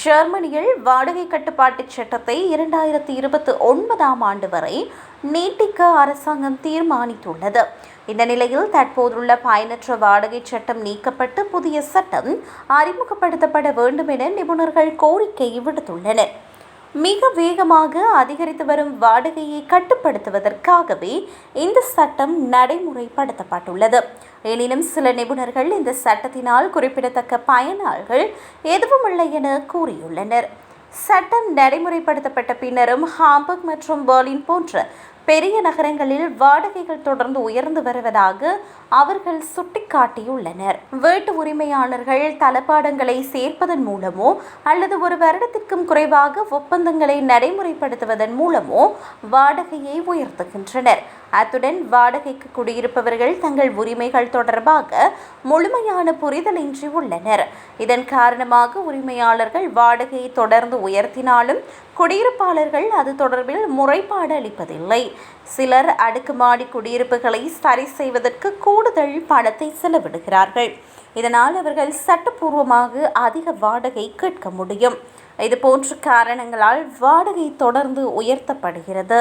ஜெர்மனியில் வாடகை கட்டுப்பாட்டு சட்டத்தை இரண்டாயிரத்தி இருபத்தி ஒன்பதாம் ஆண்டு வரை நீட்டிக்க அரசாங்கம் தீர்மானித்துள்ளது. இந்த நிலையில் தற்போதுள்ள பயனற்ற வாடகை சட்டம் நீக்கப்பட்டு புதிய சட்டம் அறிமுகப்படுத்தப்பட வேண்டும் என நிபுணர்கள் கோரிக்கை விடுத்துள்ளனர். மிக வேகமாக அதிகரித்து வரும் வாடகையை கட்டுப்படுத்துவதற்காகவே இந்த சட்டம் நடைமுறைப்படுத்தப்பட்டுள்ளது. எனினும் சில நிபுணர்கள் இந்த சட்டத்தினால் குறிப்பிடத்தக்க பயனாள்கள் எதுவுமில்லை என கூறியுள்ளனர். சட்டம் நடைமுறைப்படுத்தப்பட்ட பின்னரும் ஹாம்பர்க் மற்றும் பெர்லின் போன்ற பெரிய நகரங்களில் வாடகைகள் தொடர்ந்து உயர்ந்து வருவதாக அவர்கள் சுட்டிக்காட்டியுள்ளனர். வீட்டு உரிமையாளர்கள் தளபாடங்களை சேர்ப்பதன் மூலமோ அல்லது ஒரு வருடத்திற்கும் குறைவாக ஒப்பந்தங்களை நடைமுறைப்படுத்துவதன் மூலமோ வாடகையை உயர்த்துகின்றனர். அத்துடன் வாடகைக்கு குடியிருப்பவர்கள் தங்கள் உரிமைகள் தொடர்பாக முழுமையான புரிதலின்றி உள்ளனர். இதன் காரணமாக உரிமையாளர்கள் வாடகையை தொடர்ந்து உயர்த்தினாலும் குடியிருப்பாளர்கள் அது தொடர்பில் முறைப்பாடு அளிப்பதில்லை. சிலர் அடுக்குமாடி குடியிருப்புகளை சரி செய்வதற்கு கூடுதல் பணத்தை செலவிடுகிறார்கள். இதனால் அவர்கள் சட்டப்பூர்வமாக அதிக வாடகை கேட்க முடியும். இதுபோன்ற காரணங்களால் வாடகை தொடர்ந்து உயர்த்தப்படுகிறது.